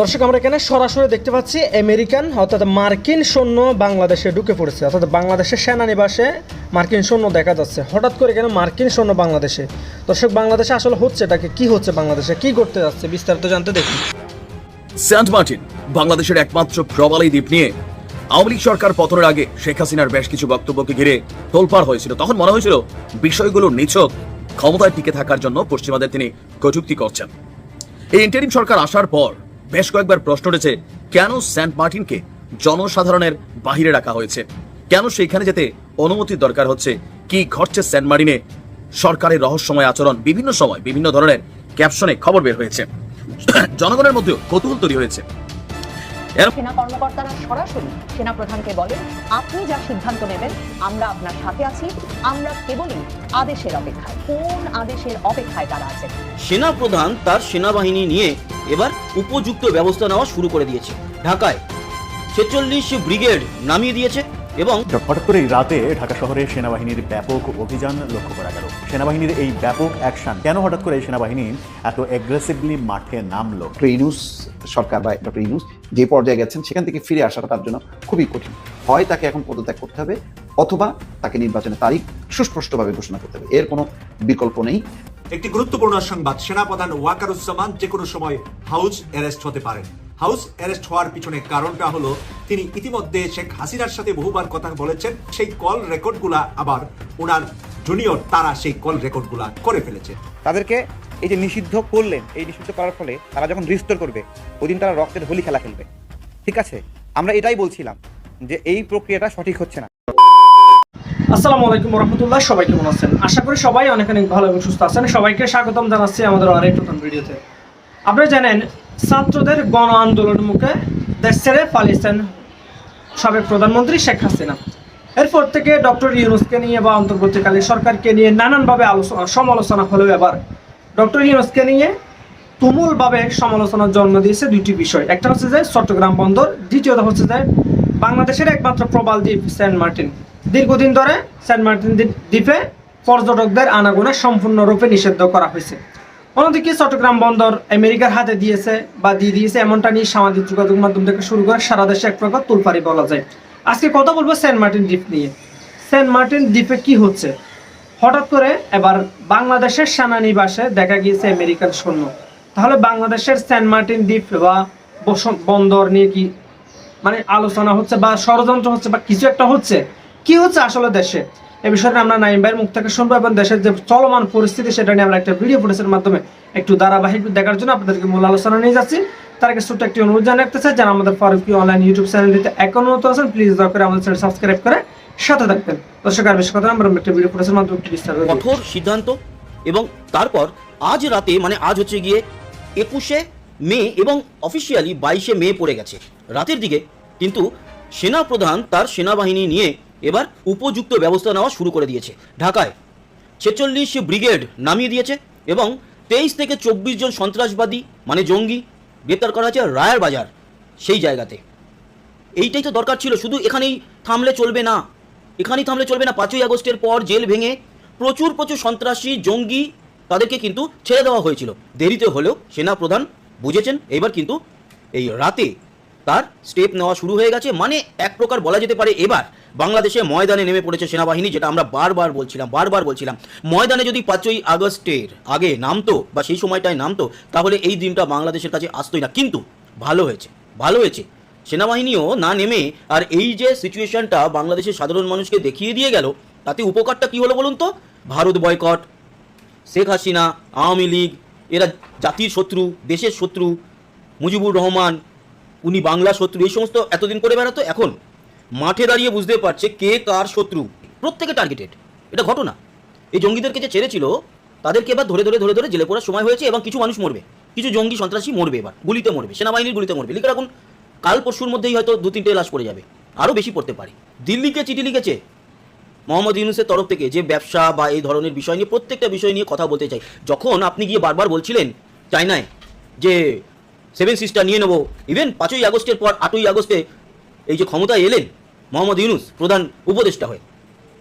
দর্শক, আমরা এখানে সরাসরি দেখতে পাচ্ছি আমেরিকান, অর্থাৎ মার্কিন সৈন্য বাংলাদেশে ঢুকে পড়েছে। অর্থাৎ বাংলাদেশের সেনানিবাসে মার্কিন সৈন্য দেখা যাচ্ছে। হঠাৎ করে কেন মার্কিন সৈন্য বাংলাদেশে। দর্শক, বাংলাদেশে আসলে হচ্ছে এটাকে কি? হচ্ছে বাংলাদেশে? কি করতে যাচ্ছে? বিস্তারিত জানতে দেখি সেন্ট মার্টিন, বাংলাদেশের একমাত্র প্রবালী দ্বীপ নিয়ে আওয়ামী লীগ সরকার পতনের আগে শেখ হাসিনার বেশ কিছু বক্তব্যকে ঘিরে তোলপাড় হয়েছিল। তখন মনে হয়েছিল, বিষয়গুলো নিছক, ক্ষমতায় টিকে থাকার জন্য পশ্চিমাদের তিনি কটূক্তি করছেন। এই ইন্টারিম সরকার আসার পর বেশ কয়েকবার প্রশ্ন উঠেছে, কেন সেন্ট মার্টিনকে জনসাধারণের বাহিরে রাখা হয়েছে? কেন সেইখানে যেতে অনুমতির দরকার হচ্ছে? কি ঘটছে সেন্ট মার্টিনে? সরকারের রহস্যময় আচরণ বিভিন্ন সময় বিভিন্ন ধরনের ক্যাপশনে খবর বের হয়েছে। জনগণের মধ্যেও কৌতূহল তৈরি হয়েছে। সেনা কর্মকর্তারা সরাসরি সেনা প্রধানকে বলেন আপনি যা সিদ্ধান্ত নেবেন আমরা আপনার সাথে আছি। আমরা কেবলই আদেশের অপেক্ষায় কোন আদেশের অপেক্ষায় তারা আছে সেনা প্রধান তার সেনাবাহিনী নিয়ে এবার উপযুক্ত ব্যবস্থা নেওয়া শুরু করে দিয়েছে। ঢাকায় ছেচল্লিশ ব্রিগেড নামিয়ে দিয়েছে। এবং হঠাৎ করে এই রাতে ঢাকা শহরে সেনাবাহিনীর ব্যাপক অভিযান লক্ষ্য করা গেল। সেনাবাহিনীর এই ব্যাপক অ্যাকশন কেন হঠাৎ করে এই সেনাবাহিনী এত অ্যাগ্রেসিভলি মাঠে নামলো? ইউনুস সরকার বা ডক্টর ইউনুস যে পর্যায়ে গেছেন সেখান থেকে ফিরে আসাটা তার জন্য খুবই কঠিন। হয় তাকে এখন পদত্যাগ করতে হবে অথবা তাকে নির্বাচনের তারিখ সুস্পষ্টভাবে ঘোষণা করতে হবে। এর কোনো বিকল্প নেই। একটি গুরুত্বপূর্ণ সংবাদ সেনাপ্রধান ওয়াকারুজ্জামান যে কোনো সময় হাউস অ্যারেস্ট হতে পারেন। হাউস অ্যারেস্ট হওয়ার পিছনে কারণটা হলো তিনি ইতিমধ্যে শেখ হাসিনার সাথে বহুবার কথা বলেছেন সেই কল রেকর্ডগুলা আবার ওনার জুনিয়র তারা সেই কল রেকর্ডগুলা করে ফেলেছে। তাদেরকে এই যে নিষিদ্ধ করলেন এই নিষিদ্ধ করার ফলে তারা যখন রিস্টোর করবে ওই দিন তারা রক্তের হোলি খেলা খেলবে। ঠিক আছে? আমরা এটাই বলছিলাম যে এই প্রক্রিয়াটা সঠিক হচ্ছে না। আসসালামু আলাইকুম রহমতুল্লাহ সবাই কেমন আছেন? আশা করি সবাই অনেক অনেক ভালো এবং সুস্থ আছেন। সবাইকে স্বাগতম জানাচ্ছি আমাদের আরেক নতুন ভিডিওতে। আপনারা জানেন, ছাত্রদের গণ আন্দোলনের মুখে দেশ ছেড়ে পালিয়েছেন সাবেক প্রধানমন্ত্রী শেখ হাসিনা। এরপর থেকে ডক্টর ইউনুসকে নিয়ে বা অন্তর্বর্তীকালীন সরকারকে নিয়ে নানানভাবে আলোচনা, সমালোচনা হলেও এবার ডক্টর ইউনুসকে নিয়ে তুমুলভাবে সমালোচনার জন্ম দিয়েছে দুইটি বিষয়। একটা হচ্ছে যে চট্টগ্রাম বন্দর দ্বিতীয়ত হচ্ছে যে বাংলাদেশের একমাত্র প্রবাল দ্বীপ সেন্ট মার্টিন। দীর্ঘদিন ধরে সেন্ট মার্টিন দ্বীপে পর্যটকদের আনাগোনা সম্পূর্ণরূপে নিষিদ্ধ করা হয়েছে। অন্যদিকে চট্টগ্রাম বন্দর আমেরিকার হাতে দিয়েছে বা দিয়ে দিয়েছে এমনটা নিয়ে সামাজিক যোগাযোগ মাধ্যম থেকে শুরু করে সারা দেশে এক প্রকার তুলপারি বলা যায়। আজকে কথা বলব সেন্ট মার্টিন দ্বীপ নিয়ে। সেন্ট মার্টিন দ্বীপে কি হচ্ছে? হঠাৎ করে এবার বাংলাদেশের সেনানিবাসে দেখা গিয়েছে আমেরিকান সৈন্য। তাহলে বাংলাদেশের সেন্ট মার্টিন দ্বীপ বা বন্দর নিয়ে কি মানে আলোচনা হচ্ছে বা ষড়যন্ত্র হচ্ছে বা কিছু একটা হচ্ছে? কি হচ্ছে আসলে দেশে? এ বিষয়ে আমরা নাইম ভাইয়ের মুখ থেকে শুনব এবং দেশের যে চলমান পরিস্থিতি সেটা নিয়ে আমরা একটা ভিডিও ফুটেজের মাধ্যমে একটু ধারাবাহিক দেখার জন্য আপনাদেরকে মূল আলোচনা নিয়ে যাচ্ছি। তার আগে ছোট্ট একটি অনুরোধ জানাতে চাই, যারা আমাদের ফারুকি অনলাইন ইউটিউব চ্যানেলটিতে এখনও নতুন আছেন প্লিজ দয়া করে আমাদের চ্যানেল সাবস্ক্রাইব করে সাথে থাকবেন। দর্শক, আর বেশি কথা আমরা একটা ভিডিও ফুটেজের মাধ্যমে কঠোর সিদ্ধান্ত এবং তারপর আজ রাতে মানে আজ হচ্ছে গিয়ে একুশে মে এবং অফিসিয়ালি বাইশে মে পড়ে গেছে। রাতের দিকে কিন্তু সেনা প্রধান তার সেনাবাহিনী নিয়ে এবার উপযুক্ত ব্যবস্থা নেওয়া শুরু করে দিয়েছে। ঢাকায় ছেচল্লিশ ব্রিগেড নামিয়ে দিয়েছে এবং তেইশ থেকে চব্বিশ জন সন্ত্রাসবাদী মানে জঙ্গি, গ্রেপ্তার করা হয়েছে রায়ের বাজার সেই জায়গাতে। এইটাই তো দরকার ছিল, শুধু এখানেই থামলে চলবে না। এখানেই থামলে চলবে না, পাঁচই আগস্টের পর জেল ভেঙে প্রচুর প্রচুর সন্ত্রাসী, জঙ্গি তাদেরকে কিন্তু ছেড়ে দেওয়া হয়েছিল। দেরিতে হলেও সেনা প্রধান বুঝেছেন এবার কিন্তু এই রাতে তার স্টেপ নেওয়া শুরু হয়ে গেছে। মানে এক প্রকার বলা যেতে পারে এবার বাংলাদেশে ময়দানে নেমে পড়েছে সেনাবাহিনী, যেটা আমরা বারবার বলছিলাম বারবার বলছিলাম। ময়দানে যদি পাঁচই আগস্টের আগে নামতো, বা সেই সময়টায় নামতো, তাহলে এই দিনটা বাংলাদেশের কাছে আসতোই না। কিন্তু ভালো হয়েছে ভালো হয়েছে। সেনাবাহিনীও না নেমে, আর এই যে সিচুয়েশনটা বাংলাদেশের সাধারণ মানুষকে দেখিয়ে দিয়ে গেল, তাতে উপকারটা কি হলো বলুন তো? ভারত বয়কট, শেখ হাসিনা, আওয়ামী লীগ, এরা জাতির শত্রু, দেশের শত্রু, মুজিবুর রহমান, উনি বাংলা শত্রু, এই সমস্ত এতদিন করে বেড়াতো, এখন মাঠে দাঁড়িয়ে বুঝতে পারছে কে কার শত্রু। প্রত্যেকে টার্গেটেড এটা ঘটনা। এই জঙ্গিদেরকে যে ছেড়েছিল, তাদেরকে এবার ধরে ধরে ধরে ধরে জেলে পড়ার সময় হয়েছে এবং কিছু মানুষ মরবে। কিছু জঙ্গি সন্ত্রাসী মরবে এবার, গুলিতে মরবে, সেনাবাহিনীর গুলিতে মরবে। লিখে রাখুন, কাল পরশুর মধ্যেই হয়তো দু তিনটে লাশ পড়ে যাবে, আরও বেশি পড়তে পারে। দিল্লিকে চিঠি লিখেছে? মোহাম্মদ ইউনুসের তরফ থেকে যে ব্যবসা বা এই ধরনের বিষয় নিয়ে, প্রত্যেকটা বিষয় নিয়ে কথা বলতে চাই। যখন আপনি গিয়ে বারবার বলছিলেন চায়নায় যে সেভেন সিস্টার নিয়ে নেব, ইভেন পাঁচই আগস্টের পর আটই আগস্টে এই যে ক্ষমতায় এলেন মোহাম্মদ ইউনুস প্রধান উপদেষ্টা হয়ে।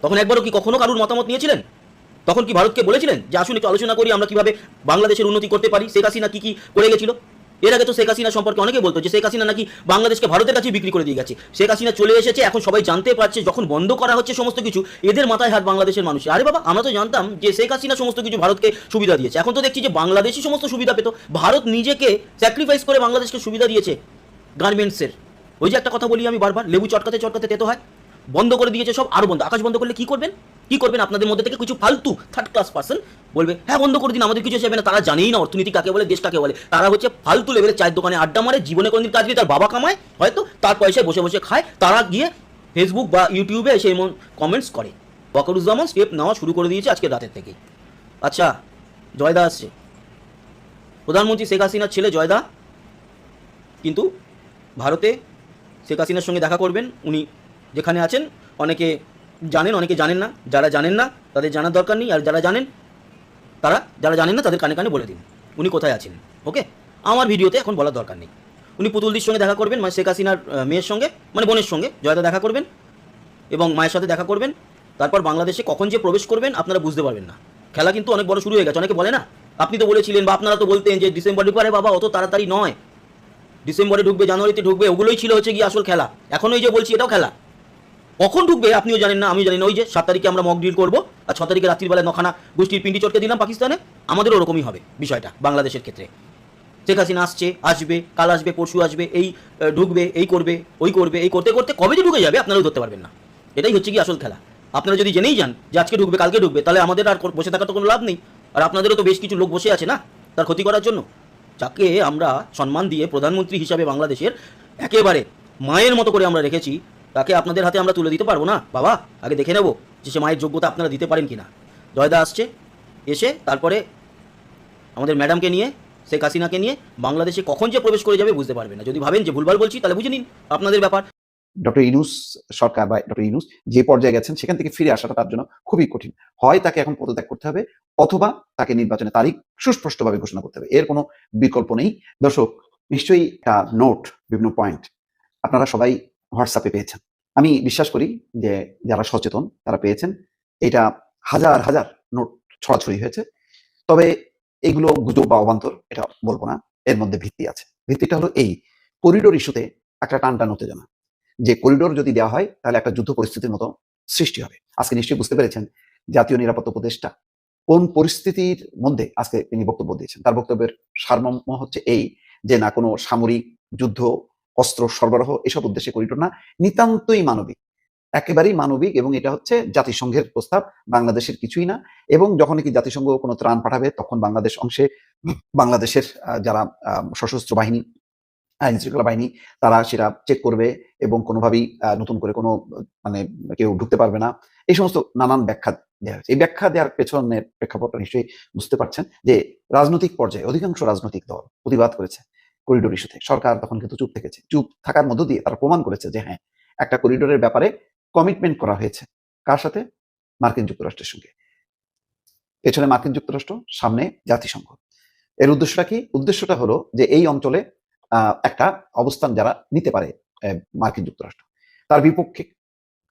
তখন একবারও কি কখনো কারুর মতামত নিয়েছিলেন? তখন কি ভারতকে বলেছিলেন যে, আসুন, একটু আলোচনা করি আমরা কীভাবে বাংলাদেশের উন্নতি করতে পারি? শেখ হাসিনা কি কি করে গেছিল? এর আগে তো শেখ হাসিনা সম্পর্কে অনেকে বলতো যে, শেখ হাসিনা নাকি বাংলাদেশকে ভারতের কাছে বিক্রি করে দিয়ে গেছে। শেখ হাসিনা চলে এসেছে, এখন সবাই জানতে পারছে, যখন বন্ধ করা হচ্ছে সমস্ত কিছু, এদের মাথায় হাত বাংলাদেশের মানুষ আরে বাবা, আমরা তো জানতাম যে, শেখ হাসিনা সমস্ত কিছু ভারতকে সুবিধা দিয়েছে। এখন তো দেখছি যে, বাংলাদেশই সমস্ত সুবিধা পেত। ভারত নিজেকে স্যাক্রিফাইস করে বাংলাদেশকে সুবিধা দিয়েছে গার্মেন্টসের ওই যে একটা কথা বলি আমি বারবার, লেবু চটকাতে চটকাতে তেতো হয়। বন্ধ করে দিয়েছে সব, আরও বন্ধ, আকাশ বন্ধ করলে কি করবেন? কি করবেন আপনাদের মধ্যে থেকে? কিছু ফালতু থার্ড ক্লাস পার্সন বলবে হ্যাঁ বন্ধ করে দিন, আমাদের কিছু চাইবে না। তারা জানেই না অর্থনীতি কাকে বলে, দেশ কাকে বলে। তারা হচ্ছে ফালতু লেভেলের চায়ের দোকানে আড্ডা মারে, জীবনে কোনদিন কাজ নেই, তার বাবা কামায়, হয়তো তার পয়সায় বসে বসে খায়। তারা গিয়ে ফেসবুক বা ইউটিউবে এসে এমন কমেন্টস করে। ওয়াকারুজ্জামান স্টেপ নেওয়া শুরু করে দিয়েছে আজকে রাতের থেকে। আচ্ছা জয়দা আসছে। প্রধানমন্ত্রী শেখ হাসিনার ছেলে জয়দা, কিন্তু ভারতে শেখ হাসিনার সঙ্গে দেখা করবেন। উনি যেখানে আছেন, অনেকে জানেন অনেকে জানেন না। যারা জানেন না, তাদের জানার দরকার নেই। আর যারা জানেন, তারা যারা জানেন না, তাদের কানে কানে বলে দিন। উনি কোথায় আছেন? ওকে? আমার ভিডিওতে এখন বলার দরকার নেই। উনি পুতুলদির সঙ্গে দেখা করবেন মানে শেখ হাসিনার মেয়ের সঙ্গে মানে বোনের সঙ্গে, জয়দা দেখা করবেন এবং মায়ের সাথে দেখা করবেন। তারপর বাংলাদেশে কখন যে প্রবেশ করবেন, আপনারা বুঝতে পারবেন না। খেলা কিন্তু অনেক বড় শুরু হয়ে গেছে। অনেকে বলে না, আপনি তো বলেছিলেন বা আপনারা তো বলতেন যে ডিসেম্বরে পরে বাবা, অত তাড়াতাড়ি নয়। ডিসেম্বরে ঢুকবে, জানুয়ারিতে ঢুকবে, ওগুলোই ছিল হচ্ছে গিয়ে আসল খেলা। এখন ওই যে বলছি, এটাও খেলা। কখন ঢুকবে আপনিও জানেন না আমি জানি না। ওই যে সাত তারিখে আমরা মক ডিল করব, আর ছ তারিখে রাত্রিবেলায় নখানা গোষ্ঠীর পিন্ডি চটকে দিলাম পাকিস্তানে, আমাদের ওরকমই হবে বিষয়টা বাংলাদেশের ক্ষেত্রে। শেখ হাসিনা আসছে, আসবে, কাল আসবে, পরশু আসবে, এই ঢুকবে, এই করবে, ওই করবে, এই করতে করতে কবে যে ঢুকে যাবে আপনারাও ধরতে পারবেন না। এটাই হচ্ছে কি আসল খেলা। আপনারা যদি জেনেই যান যে আজকে ঢুকবে, কালকে ঢুকবে, তাহলে আমাদের আর বসে থাকার তো কোনো লাভ নেই। আর আপনাদেরও তো বেশ কিছু লোক বসে আছে না, তার ক্ষতি করার জন্য? যাকে আমরা সম্মান দিয়ে প্রধানমন্ত্রী হিসাবে বাংলাদেশের একেবারে মায়ের মতো করে আমরা রেখেছি, তাকে আপনাদের হাতে আমরা তুলে দিতে পারব না? বাবা, আগে দেখে নেব যে সে মায়ের যোগ্যতা আপনারা দিতে পারেন কি না জয়দা আসছে, এসে তারপরে আমাদের ম্যাডামকে নিয়ে, শেখ হাসিনাকে নিয়ে বাংলাদেশে কখন যে প্রবেশ করে যাবে বুঝতে পারবে না। যদি ভাবেন যে ভুলভাল বলছি, তাহলে বুঝে নিন আপনাদের ব্যাপার। ডক্টর ইনুস সরকার বা ডক্টর ইনুস যে পর্যায়ে গেছেন, সেখান থেকে ফিরে আসাটা তার জন্য খুবই কঠিন। হয় তাকে এখন পদত্যাগ করতে হবে, অথবা তাকে নির্বাচনের তারিখ সুস্পষ্টভাবে ঘোষণা করতে হবে। এর কোনো বিকল্প নেই। দর্শক, নিশ্চয়ই একটা নোট বিভিন্ন পয়েন্ট আপনারা সবাই হোয়াটসঅ্যাপে পেয়েছেন। আমি বিশ্বাস করি যে যারা সচেতন, তারা পেয়েছেন। এটা হাজার হাজার নোট ছড়াছড়ি হয়েছে। তবে এগুলো গুজব বা অবান্তর, এটা বলব না। এর মধ্যে ভিত্তি আছে। ভিত্তিটা হলো এই করিডোর ইস্যুতে একটা টান টান উত্তেজনা যে করিডোর যদি দেওয়া হয়, তাহলে একটা যুদ্ধ পরিস্থিতির মতো সৃষ্টি হবে। আজকে নিশ্চয়ই বুঝতে পেরেছেন জাতীয় নিরাপত্তা উপদেষ্টা কোন পরিস্থিতির মধ্যে আজকে তিনি বক্তব্য দিয়েছেন। তার বক্তব্যের সারমর্ম হচ্ছে এই যে, না, কোনো সামরিক যুদ্ধ, অস্ত্র সরবরাহ এসব উদ্দেশ্যে করিডোর না, নিতান্তই মানবিক। একেবারেই মানবিক এবং এটা হচ্ছে জাতিসংঘের প্রস্তাব, বাংলাদেশের কিছুই না এবং যখন কি জাতিসংঘ কোনো ত্রাণ পাঠাবে, তখন বাংলাদেশ অংশে বাংলাদেশের যারা সশস্ত্র বাহিনী আইন শৃঙ্খলা বাহিনী, তারা সেটা চেক করবে এবং কোনোভাবেই নতুন করে কোনো মানে কেউ ঢুকতে পারবে না। এই সমস্ত নানান ব্যাখ্যা দেওয়া হয়েছে। এই ব্যাখ্যা দেওয়ার পেছনের প্রেক্ষাপটটা নিশ্চয়ই বুঝতে পারছেন যে, রাজনৈতিক পর্যায়ে অধিকাংশ রাজনৈতিক দল প্রতিবাদ করেছে করিডোর ইস্যুতে সরকার তখন কিন্তু চুপ থেকেছে। চুপ থাকার মধ্য দিয়ে তারা প্রমাণ করেছে যে হ্যাঁ একটা করিডোরের ব্যাপারে কমিটমেন্ট করা হয়েছে। কার সাথে? মার্কিন যুক্তরাষ্ট্রের সঙ্গে। পেছনে মার্কিন যুক্তরাষ্ট্র, সামনে জাতিসংঘ। এর উদ্দেশ্যটা কি? উদ্দেশ্যটা হলো যে, এই অঞ্চলে একটা অবস্থান যারা নিতে পারে মার্কিন যুক্তরাষ্ট্র। তার বিপক্ষে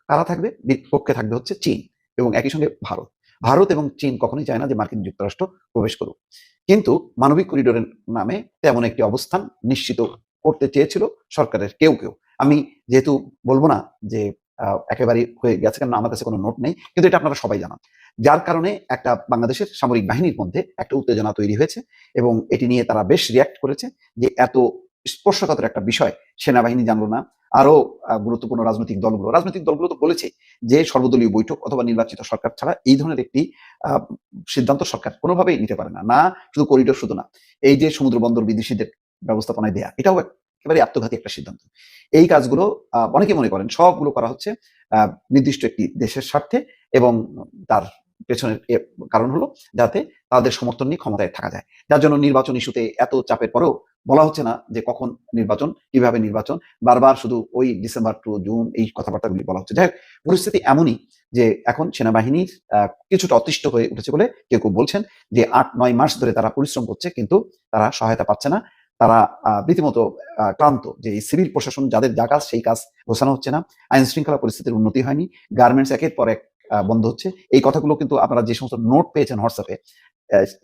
কারা থাকবে? বিপক্ষে থাকবে হচ্ছে চীন এবং একই সঙ্গে ভারত। ভারত এবং চীন কখনোই চায় না যে মার্কিন যুক্তরাষ্ট্র প্রবেশ করুক। কিন্তু মানবিক করিডোরের নামে তেমন একটি অবস্থান নিশ্চিত করতে চেয়েছিল সরকারের কেউ কেউ। আমি যেহেতু বলব না যে আহ, একেবারেই হয়ে গেছে কারণ আমার কাছে কোনো নোট নেই কিন্তু এটা আপনারা সবাই জানান। যার কারণে একটা বাংলাদেশের সামরিক বাহিনীর মধ্যে একটা উত্তেজনা তৈরি হয়েছে এবং এটি নিয়ে তারা বেশ রিয়াক্ট করেছে যে এত স্পর্শকাতর একটা বিষয়, সেনাবাহিনী জানলো না। আরও গুরুত্বপূর্ণ রাজনৈতিক দলগুলো রাজনৈতিক দলগুলো তো বলেছে যে সর্বদলীয় বৈঠক অথবা নির্বাচিত সরকার ছাড়া এই ধরনের একটি সিদ্ধান্ত সরকার কোনোভাবেই নিতে পারে না। না, শুধু করিডোর শুধু না, এই যে সমুদ্র বন্দর বিদেশিদের ব্যবস্থাপনায় দেয়া, এটাও একেবারে আত্মঘাতী একটা সিদ্ধান্ত। এই কাজগুলো অনেকে মনে করেন, সবগুলো করা হচ্ছে নির্দিষ্ট একটি দেশের স্বার্থে এবং তার পেছনের কারণ হলো যাতে তাদের সমর্থন নিয়ে ক্ষমতায় থাকা যায়। যার জন্য নির্বাচন ইস্যুতে এত চাপের পরেও বলা হচ্ছে না যে কখন নির্বাচন কীভাবে নির্বাচন। বারবার শুধু ওই ডিসেম্বর টু জুন এই কথাবার্তাগুলি বলা হচ্ছে। যাই হোক, পরিস্থিতি এমনই যে এখন সেনাবাহিনীর কিছুটা অতিষ্ঠ হয়ে উঠেছে বলে কেউ কেউ বলছেন যে আট নয় মাস ধরে তারা পরিশ্রম করছে কিন্তু তারা সহায়তা পাচ্ছে না। তারা রীতিমতো ক্লান্ত যে সিভিল প্রশাসন যাদের যা কাজ সেই কাজ গোছানো হচ্ছে না। আইন শৃঙ্খলা পরিস্থিতির উন্নতি হয়নি। গার্মেন্টস একের পর এক বন্ধ হচ্ছে। এই কথাগুলো কিন্তু আপনারা যে সমস্ত নোট পেয়েছেন হোয়াটসঅ্যাপে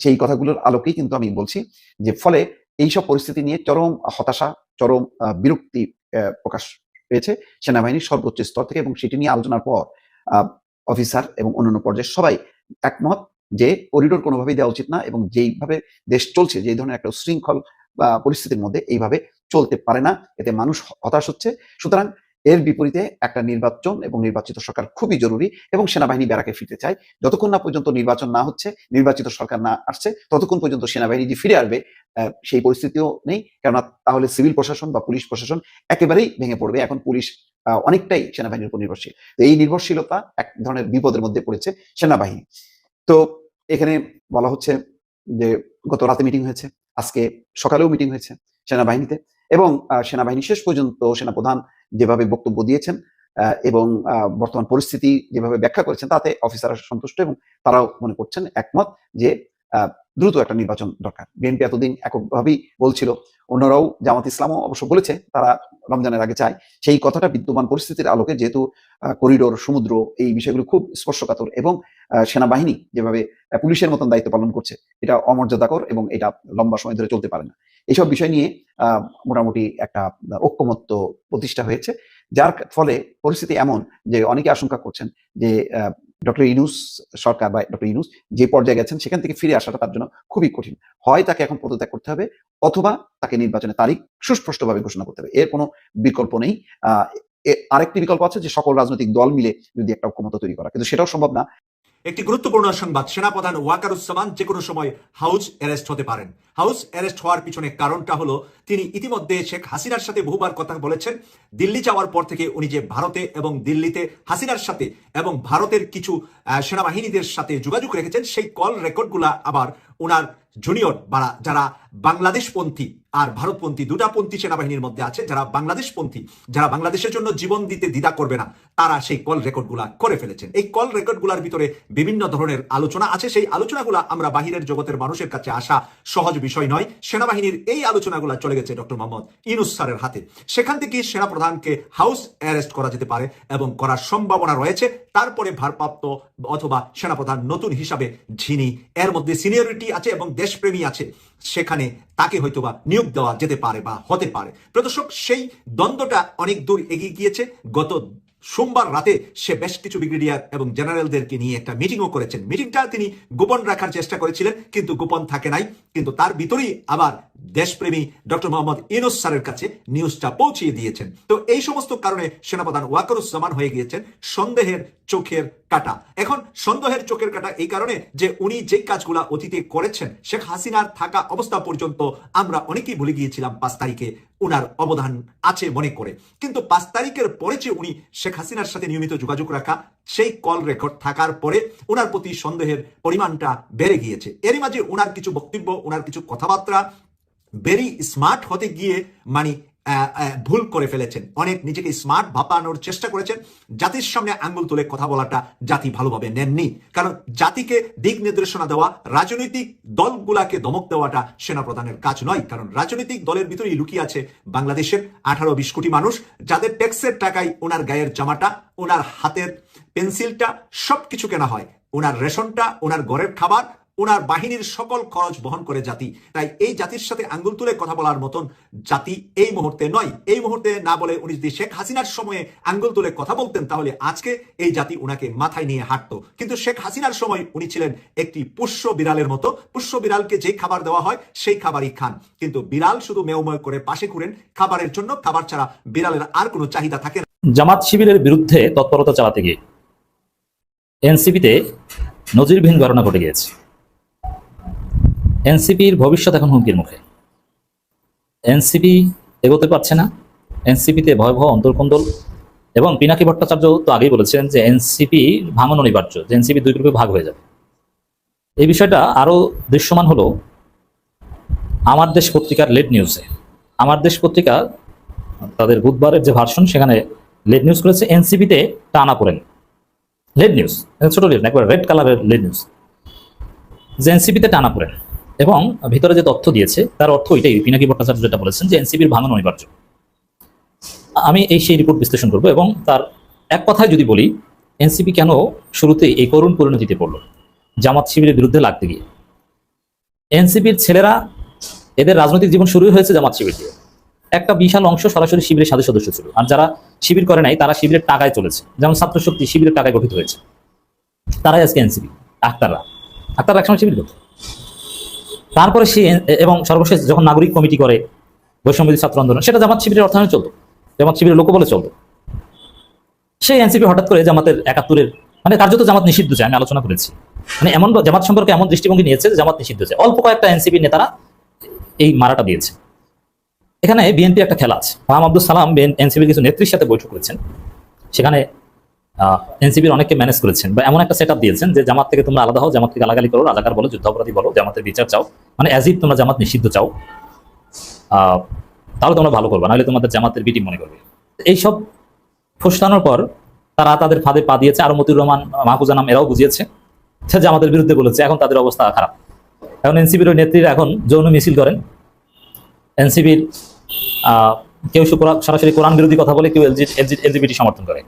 সেই কথাগুলোর আলোকেই কিন্তু আমি বলছি যে ফলে এইসব পরিস্থিতি নিয়ে চরম হতাশা, চরম বিরক্তি প্রকাশ পেয়েছে সেনাবাহিনীর সর্বোচ্চ স্তর থেকে এবং সেটি নিয়ে আলোচনার পর অফিসার এবং অন্যান্য পর্যায়ে সবাই একমত যে করিডোর কোনোভাবেই দেওয়া উচিত না এবং যেইভাবে দেশ চলছে যে ধরনের একটা শৃঙ্খল পরিস্থিতির মধ্যে এইভাবে চলতে পারে না, এতে মানুষ হতাশ হচ্ছে। সুতরাং এর বিপরীতে একটা নির্বাচন এবং নির্বাচিত সরকার খুবই জরুরি এবং সেনাবাহিনী ব্যারাকে ফিরতে চায়। যতক্ষণ না পর্যন্ত নির্বাচন না হচ্ছে, নির্বাচিত সরকার না আসছে, ততক্ষণ পর্যন্ত সেনাবাহিনী যে ফিরে আসবে সেই পরিস্থিতিও নেই। কেননা তাহলে সিভিল প্রশাসন বা পুলিশ প্রশাসন একেবারেই ভেঙে পড়বে। এখন পুলিশ অনেকটাই সেনাবাহিনীর উপর নির্ভরশীল। এই নির্ভরশীলতা এক ধরনের বিপদের মধ্যে পড়েছে সেনাবাহিনী। তো এখানে বলা হচ্ছে যে গত রাতে মিটিং হয়েছে, আজকে সকালেও মিটিং হয়েছে সেনাবাহিনীতে। এবং সেনাবাহিনী শেষ পর্যন্ত সেনাপ্রধান যেভাবে বক্তব্য দিয়েছেন এবং বর্তমান পরিস্থিতি যেভাবে ব্যাখ্যা করেছেন, তাতে অফিসাররা সন্তুষ্ট এবং তারাও মনে করছেন একমত যে দ্রুত একটা নির্বাচন দরকার। বিএনপি এতদিন এককভাবেই বলছিল, অন্যরাও জামাত ইসলামও অবশ্য বলেছে, তারা রমজানের আগে চায়। সেই কথাটা বিদ্যমান পরিস্থিতির আলোকে যেহেতু করিডোর, সমুদ্র এই বিষয়গুলো খুব স্পর্শকাতর এবং সেনাবাহিনী যেভাবে পুলিশের মতন দায়িত্ব পালন করছে, এটা অমর্যাদাকর এবং এটা লম্বা সময় ধরে চলতে পারে না। এইসব বিষয় নিয়ে মোটামুটি একটা ঐক্যমত্য প্রতিষ্ঠা হয়েছে, যার ফলে পরিস্থিতি এমন যে অনেকে আশঙ্কা করছেন যে ডক্টর ইনুস সরকার বা ডক্টর ইনুস যে পর্যায়ে গেছেন, সেখান থেকে ফিরে আসাটা তার জন্য খুবই কঠিন। হয় তাকে এখন পদত্যাগ করতে হবে অথবা তাকে নির্বাচনের তারিখ সুস্পষ্টভাবে ঘোষণা করতে হবে। এর কোনো বিকল্প নেই। আরেকটি বিকল্প আছে যে সকল রাজনৈতিক দল মিলে যদি একটা ঐক্যমত তৈরি করা। কিন্তু সেটাও সম্ভব না। একটি গুরুত্বপূর্ণ সংবাদ, সেনাপ্রধান ওয়াকারুজ্জামান যে কোনো সময় হাউস অ্যারেস্ট হতে পারেন। হাউস অ্যারেস্ট হওয়ার পিছনে কারণটা হলো, তিনি ইতিমধ্যে শেখ হাসিনার সাথে বহুবার কথা বলেছেন। দিল্লি যাওয়ার পর থেকে উনি যে ভারতে এবং দিল্লিতে হাসিনার সাথে এবং ভারতের কিছু সেনাবাহিনীদের সাথে যোগাযোগ রেখেছেন, সেই কল রেকর্ডগুলা আবার ওনার জুনিয়র বা যারা বাংলাদেশপন্থী আর ভারতপন্থী, দুটা পন্থী সেনাবাহিনীর মধ্যে আছে, যারা বাংলাদেশপন্থী, যারা বাংলাদেশের জন্য জীবন দিতে দ্বিধা করবে না, তারা সেই কল রেকর্ডগুলা করে ফেলেছেন। এই কল রেকর্ডগুলার ভিতরে বিভিন্ন ধরনের আলোচনা আছে, সেই আলোচনাগুলা আমরা বাহিরের জগতের মানুষের কাছে আসা সহজ বিষয় নয়, সেনাবাহিনীর এই আলোচনাগুলা চলে গেছে ডক্টর মোহাম্মদ ইনুস স্যারের হাতে। সেখান থেকে সেনাপ্রধানকে হাউস অ্যারেস্ট করা যেতে পারে এবং করার সম্ভাবনা রয়েছে। তারপরে ভারপ্রাপ্ত অথবা সেনাপ্রধান নতুন হিসাবে যিনি এর মধ্যে সিনিয়রিটি আছে এবং দেশপ্রেমী আছে। সেখানে তাকে হয়তোবা নিয়োগ দেওয়া যেতে পারে বা হতে পারে। প্রদর্শক, সেই দ্বন্দ্বটা অনেক দূর এগিয়ে গিয়েছে। গত সোমবার রাতে সে বেশ কিছু ব্রিগেডিয়ার এবং জেনারেলদেরকে নিয়ে একটা মিটিংও করেছেন। মিটিংটা তিনি গোপন রাখার চেষ্টা করেছিলেন, কিন্তু গোপন থাকে নাই। কিন্তু তার ভিতরেই আবার দেশপ্রেমী ডক্টর মোহাম্মদ ইনোস স্যারের কাছে নিউজটা পৌঁছিয়ে দিয়েছেন। তো এই সমস্ত কারণে সেনাপ্রধান ওয়াকারুজ্জামান হয়ে গিয়েছেন। সন্দেহের, চোখের কাটা। এখন সন্দেহের চোখের কাটা এই কারণে যে উনি যে কাজগুলা অতীতে করেছেন, শেখ হাসিনার থাকা অবস্থা পর্যন্ত আমরা অনেকেই ভুলে গিয়েছিলাম পাঁচ তারিখে উনার অবদান আছে মনে করে। কিন্তু পাঁচ তারিখের পরে যে উনি শেখ হাসিনার সাথে নিয়মিত যোগাযোগ রাখা, সেই কল রেকর্ড থাকার পরে ওনার প্রতি সন্দেহের পরিমাণটা বেড়ে গিয়েছে। এরই মাঝে ওনার কিছু বক্তব্য ওনার কিছু কথাবার্তা ভেরি স্মার্ট হতে গিয়ে মানে ভুল করে ফেলেছেন। অনেক নিজেকে স্মার্ট ভাপানোর চেষ্টা করেছেন। জাতির সামনে আঙ্গুল তুলে কথা বলাটা জাতি ভালোভাবে নেননি। কারণ জাতিকে দিক নির্দেশনা দেওয়া, রাজনৈতিক দলগুলাকে দমক দেওয়াটা সেনাপ্রধানের কাজ নয়। কারণ রাজনৈতিক দলের ভিতরেই লুকিয়ে আছে বাংলাদেশের আঠারো বিশ কোটি মানুষ। যাদের ট্যাক্সের টাকায় ওনার গায়ের জামাটা, ওনার হাতের পেন্সিলটা সবকিছু কেনা হয়। ওনার রেশনটা, ওনার ঘরের খাবার ওনার বাহিনীর সকল খরচ বহন করে জাতি। তাই এই জাতির সাথে আঙ্গুল তুলে কথা বলার মতন জাতি এই মুহূর্তে নয়। এই মুহূর্তে না বলে উনি যদি শেখ হাসিনার সময়ে আঙ্গুল তুলে কথা বলতেন, তাহলে আজকে এই জাতি উনাকে মাথায় নিয়ে হাঁটতো। কিন্তু শেখ হাসিনার সময় উনি ছিলেন একটি পুষ্য বিড়ালের মতো। পুষ্য বিড়ালকে যে খাবার দেওয়া হয়, সেই খাবারই খান। কিন্তু বিড়াল শুধু মেয়ময় করে পাশে ঘুরেন। খাবারের জন্য খাবার ছাড়া বিড়ালের আর কোনো চাহিদা থাকে না। জামাত শিবিরের বিরুদ্ধে তৎপরতা চালাতে গিয়ে এনসিপিতে নজিরবিহীন ঘটনা ঘটে গিয়েছে। এনসিপির ভবিষ্যৎ এখন হুমকির মুখে। এনসিপি এগোতে পারছে না। এনসিপিতে ভয়াবহ অন্তর্কন্দল এবং পিনাকি ভট্টাচার্য তো আগেই বলেছেন যে এনসিপি ভাঙন অনিবার্য, যে এনসিপি দুই গ্রুপে ভাগ হয়ে যাবে। এই বিষয়টা আরও দৃশ্যমান হলো আমার দেশ পত্রিকার লেট নিউজে। আমার দেশ পত্রিকা তাদের বুধবারের যে ভার্সন সেখানে লেড নিউজ করেছে, এনসিপিতে টানা পড়েন। লেড নিউজ, ছোট লেড একবার রেড কালারের লেড নিউজ। যে এনসিপিতে টানা পড়েন। এবং ভিতরে যে তথ্য দিয়েছে, তার অর্থ এটাই পিনাকি ভট্টাচার্য যেটা বলেছেন যে এনসিপির ভাঙন অনিবার্য। আমি এই সেই রিপোর্ট বিশ্লেষণ করব এবং তার এক কথায় যদি বলি, এনসিপি কেন শুরুতে এই করুণ পরিণতিতে পড়ল? জামাত শিবিরের বিরুদ্ধে লাগতে গিয়ে। এনসিপির ছেলেরা, এদের রাজনৈতিক জীবন শুরু হয়েছে জামাত শিবির দিয়ে। একটা বিশাল অংশ সরাসরি শিবিরের সাথে সদস্য ছিল। আর যারা শিবির করে নাই, তারা শিবিরের টাকায় চলেছে। যেমন ছাত্র শক্তি শিবিরের টাকায় গঠিত হয়েছে। তারাই আজকে এনসিপি। আক্তাররা। আক্তার একসময় শিবির করতো। তারপরে সে এবং সর্বশেষ যখন নাগরিক কমিটি করে বৈষম্যদী ছাত্র আন্দোলন, সেটা জামাত শিবিরের অর্থায়নে চলতো। জামাত শিবিরের লোক বলে চলতো। সেই এনসিপি হঠাৎ করে জামাতের একাত্তরের মানে কার্যত জামাত নিষিদ্ধ চায় আমি আলোচনা করেছি। মানে এমন জামাত সম্পর্কে এমন দৃষ্টিভঙ্গি নিয়েছে জামাত নিষিদ্ধ চায় অল্প কয়েকটা এনসিপি নেতারা এই মারাটা দিয়েছে। এখানে বিএনপি একটা খেলা আছে। ফাহাম আব্দুল সালাম এনসিপির কিছু নেত্রীর সাথে বৈঠক করেছেন। সেখানে এনসিপির অনেককে ম্যানেজ করেছেন। বা এমন একটা সেট দিয়েছেন যে জামাত থেকে তোমরা আলাদা হও জামাত থেকে গালাগালি করো, রাজাকার বলো যুদ্ধাপরাধী বলো, জামাতের বিচার চাও। মানে অ্যাজ ইফ তোমরা জামাত নিষিদ্ধ চাও। তাহলে তোমরা ভালো করবে, নাহলে তোমাদের জামাতের বিটি মনে করবে। এইসব ফুসলানোর পর তারা তাদের ফাঁদে পা দিয়েছে, আর মতিউর রহমান, মাহফুজা নাম এরাও বুঝিয়েছে। সে জামাতের বিরুদ্ধে বলেছে, এখন তাদের অবস্থা খারাপ। এখন এনসিপির ওই নেত্রীরা এখন যৌন মিছিল করেন। এনসিপির কেউ সরাসরি কোরআন বিরোধী কথা বলে, কেউ এলজি এলজিবিটি সমর্থন করে।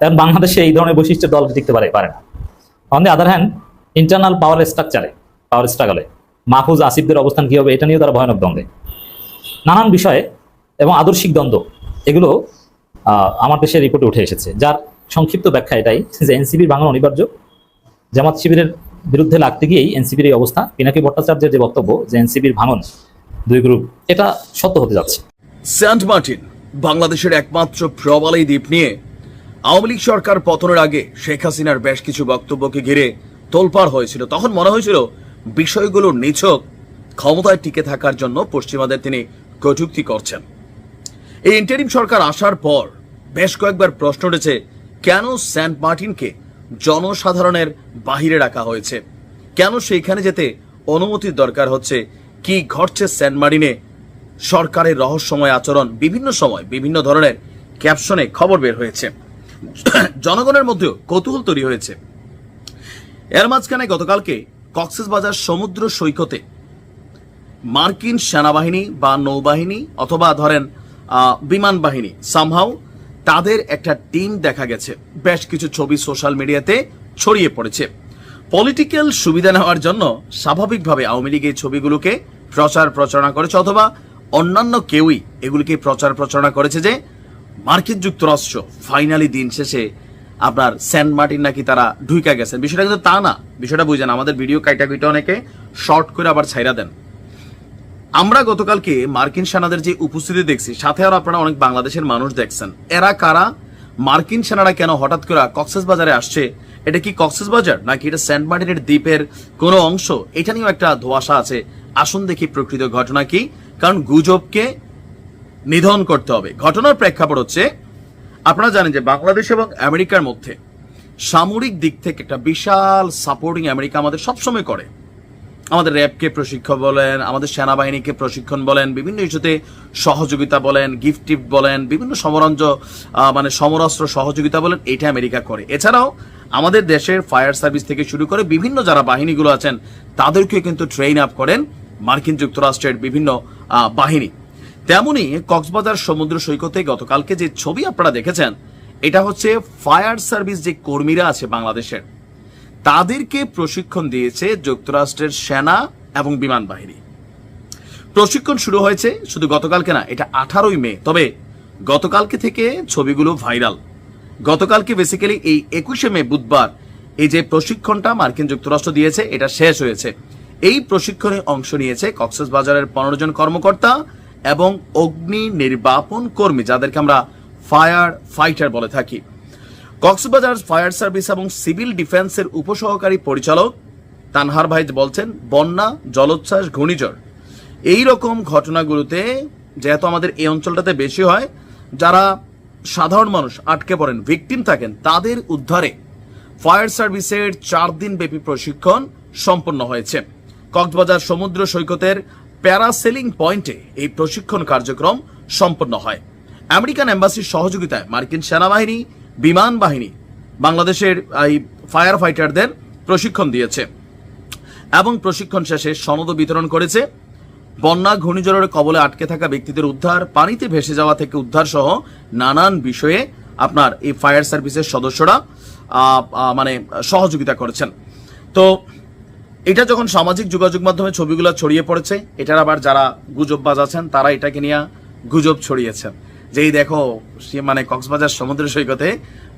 কারণ বাংলাদেশে এই ধরনের বৈশিষ্ট্য দল টিকতে পারে পারে না। On the other hand internal power স্ট্রাকচারে power স্ট্রাগলে মাহফুজ আসিফদের অবস্থান কী হবে, এটা নিয়েও তারা ভয়ানক দ্বন্দ্বে। নানান বিষয়ে এবং আদর্শিক দ্বন্দ্ব, এগুলো আমার দেশের রিপোর্টে উঠে এসেছে। যার সংক্ষিপ্ত ব্যাখ্যা এটাই যে এনসিপির ভাঙন অনিবার্য। জামাত শিবিরের বিরুদ্ধে লাগতে গিয়েই এনসিপির এই অবস্থা, পিনাকি ভট্টাচার্যের যে বক্তব্য যে এনসিপির ভাঙন দুই গ্রুপ এটা সত্য হতে যাচ্ছে। সেন্ট মার্টিন, বাংলাদেশের একমাত্র প্রবালী দ্বীপ নিয়ে আওয়ামী লীগ সরকার পতনের আগে শেখ হাসিনার বেশ কিছু বক্তব্যকে ঘিরে তোলপাড় হয়েছিল। তখন মনে হয়েছিল বিষয়গুলো নিছক, ক্ষমতায় টিকে থাকার জন্য পশ্চিমাদের তিনি কটুক্তি করছেন। এই ইন্টারিম সরকার আসার পর বেশ কয়েকবার প্রশ্ন উঠেছে, কেন সেন্ট মার্টিনকে জনসাধারণের বাহিরে রাখা হয়েছে? কেন সেইখানে যেতে অনুমতির দরকার হচ্ছে? কি ঘটছে সেন্ট মার্টিনে? সরকারের রহস্যময় আচরণ বিভিন্ন সময় বিভিন্ন ধরনের ক্যাপশনে খবর বের হয়েছে। জনগণের মধ্যেও কৌতূহল তৈরি হয়েছে। এর মাঝখানে গতকালকে কক্সবাজার সমুদ্র সৈকতে মার্কিন সেনাবাহিনী বা নৌবাহিনী অথবা ধরেন বিমান বাহিনী সামহাও তাদের একটা টিম দেখা গেছে। বেশ কিছু ছবি সোশ্যাল মিডিয়াতে ছড়িয়ে পড়েছে। পলিটিক্যাল সুবিধা নেওয়ার জন্য স্বাভাবিকভাবে আওয়ামী লীগ এই ছবিগুলোকে প্রচার প্রচারণা করেছে অথবা অন্যান্য কেউই এগুলিকে প্রচার প্রচারণা করেছে যে মার্কিন যুক্তরাষ্ট্র ফাইনালি দিন শেষে আপনার সেন্ট মার্টিন নাকি তারা ঢুইকা গেছেন। বিষয়টা কিন্তু তা না। বিষয়টা বুঝেন, আমাদের ভিডিও কাইটা অনেকে শর্ট করে আবার ছাইরা দেন। আমরা গতকালকে মার্কিন সেনাদের যে উপস্থিতি দেখছি, সাথে আর আপনারা অনেক বাংলাদেশের মানুষ দেখছেন। এরা কারা? মার্কিন সেনারা কেন হঠাৎ করে কক্সেস বাজারে আসছে? এটা কি কক্সেস বাজার নাকি এটা সেন্ট মার্টিনের দ্বীপের কোনো অংশ? এটা নিয়েও একটা ধোয়াশা আছে। আসুন দেখি প্রকৃত ঘটনা কি। কারণ গুজবকে নিধন করতে হবে। ঘটনার প্রেক্ষাপট হচ্ছে, আপনারা জানেন যে বাংলাদেশ এবং আমেরিকার মধ্যে সামরিক দিক থেকে একটা বিশাল সাপোর্টিং আমেরিকা আমাদের সবসময় করে। আমাদের র্যাবকে প্রশিক্ষণ বলেন, আমাদের সেনাবাহিনীকে প্রশিক্ষণ বলেন, বিভিন্ন ইস্যুতে সহযোগিতা বলেন গিফট টিফট বলেন, বিভিন্ন সমরঞ্জ মানে সমরাস্ত্র সহযোগিতা বলেন, এটা আমেরিকা করে। এছাড়াও আমাদের দেশের ফায়ার সার্ভিস থেকে শুরু করে বিভিন্ন যারা বাহিনীগুলো আছেন তাদেরকে কিন্তু ট্রেন আপ করেন মার্কিন যুক্তরাষ্ট্রের বিভিন্ন বাহিনী। তেমনি কক্সবাজার সমুদ্র সৈকতে গতকালকে যে ছবি আপনারা দেখেছেন, এটা হচ্ছে ফায়ার সার্ভিস যে কর্মীরা আছে বাংলাদেশের, তাদেরকে প্রশিক্ষণ দিয়েছে যুক্তরাষ্ট্রের সেনা এবং বিমান বাহিনী। প্রশিক্ষণ শুরু হয়েছে শুধু গতকালকে না, এটা আঠারোই মে। তবে গতকালকে থেকে ছবিগুলো ভাইরাল। গতকালকে বেসিক্যালি এই একুশে মে বুধবার এই যে প্রশিক্ষণটা মার্কিন যুক্তরাষ্ট্র দিয়েছে, এটা শেষ হয়েছে। এই প্রশিক্ষণে অংশ নিয়েছে কক্সবাজারের পনেরো জন কর্মকর্তা এবং অগ্নি নির্বাপন কর্মী, যাদেরকে আমরা ফায়ার ফাইটার বলে থাকি। কক্সবাজার ফায়ার সার্ভিস এবং সিভিল ডিফেন্সের উপসহকারী পরিচালক তানহার ভাই বলছেন, বন্যা, জলোচ্ছ্বাস, ঘূর্ণিঝড়, এই রকম ঘটনাগুলোতে যেহেতু আমাদের এই অঞ্চলটাতে বেশি হয়, যারা সাধারণ মানুষ আটকে পড়েন ভিকটিম থাকেন, তাদের উদ্ধারে ফায়ার সার্ভিসের চার দিন ব্যাপী প্রশিক্ষণ সম্পন্ন হয়েছে। কক্সবাজার সমুদ্র সৈকতের প্যারাসেলিং পয়েন্টে এই প্রশিক্ষণ কার্যক্রম সম্পন্ন হয়। আমেরিকান এম্বাসির সহযোগিতায় মার্কিন সেনাবাহিনী, বিমান বাহিনী, বাংলাদেশের, এই ফায়ার ফাইটারদের প্রশিক্ষণ দিয়েছে এবং প্রশিক্ষণ শেষে সনদ বিতরণ করেছে। বন্যা, ঘূর্ণিঝড়ের কবলে আটকে থাকা ব্যক্তিদের উদ্ধার, পানিতে ভেসে যাওয়া থেকে উদ্ধার সহ নানান বিষয়ে আপনার এই ফায়ার সার্ভিসের সদস্যরা মানে সহযোগিতা করেছেন। তো এটা যখন সামাজিক যোগাযোগ মাধ্যমে ছবিগুলো ছড়িয়ে পড়েছে, এটার আবার যারা গুজব আছেন, তারা এটাকে নিয়ে গুজব ছড়িয়েছেন যেই দেখো, সে মানে কক্সবাজার সমুদ্র সৈকতে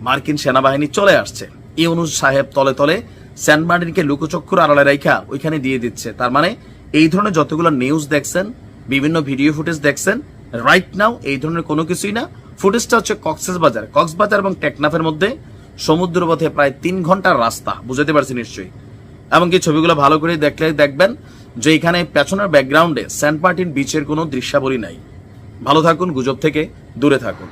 মার্কিন সেনাবাহিনী চলে আসছে। ইউনুস সাহেব তলে তলে সেন্ট মার্টিনকে লুকোচক্ষুর আড়ালে রাইখা ওইখানে দিয়ে দিচ্ছে। তার মানে এই ধরনের যতগুলো নিউজ দেখছেন, বিভিন্ন ভিডিও ফুটেজ দেখছেন রাইট নাও এই ধরনের কোনো কিছুই না। ফুটেজটা হচ্ছে কক্সেস বাজার। কক্সবাজার এবং টেকনাফের মধ্যে সমুদ্রপথে প্রায় তিন ঘণ্টার রাস্তা। বুঝতে পারছি নিশ্চয়ই। এমনকি ছবিগুলো ভালো করে দেখলে দেখবেন যে এখানে পেছনের ব্যাকগ্রাউন্ডে সেন্ট মার্টিন বিচের কোনো দৃশ্যাবলী নাই। ভালো থাকুন, গুজব থেকে দূরে থাকুন।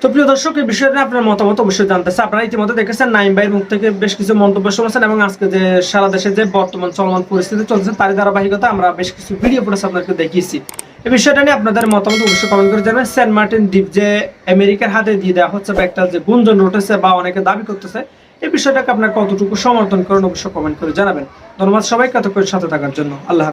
তো প্রিয় দর্শক, এই বিষয়টা আপনার মতামত অবশ্যই জানতে চাই। আপনারা ইতিমধ্যে দেখেছেন নাইম ভাইয়ের মুখ থেকে বেশ কিছু মন্তব্য শুনেছেন এবং আজকে যে সারা দেশে যে বর্তমান চলমান পরিস্থিতি চলছে, তারই ধারাবাহিকতা আমরা বেশ কিছু ভিডিও ফুটেজ আপনাদেরকে দেখিয়েছি। এই বিষয়টা নিয়ে আপনাদের মতামত অবশ্যই কমেন্ট করে জানাবেন। সেন্ট মার্টিন দ্বীপ যে আমেরিকার হাতে দিয়ে দেওয়া হচ্ছে বা একটা যে গুঞ্জন উঠেছে বা অনেকে দাবি করতেছে এই বিষয়টাকে আপনার কতটুকু সমর্থন করেন অবশ্যই কমেন্ট করে জানাবেন ধন্যবাদ সবাই এতক্ষণ সাথে থাকার জন্য আল্লাহ।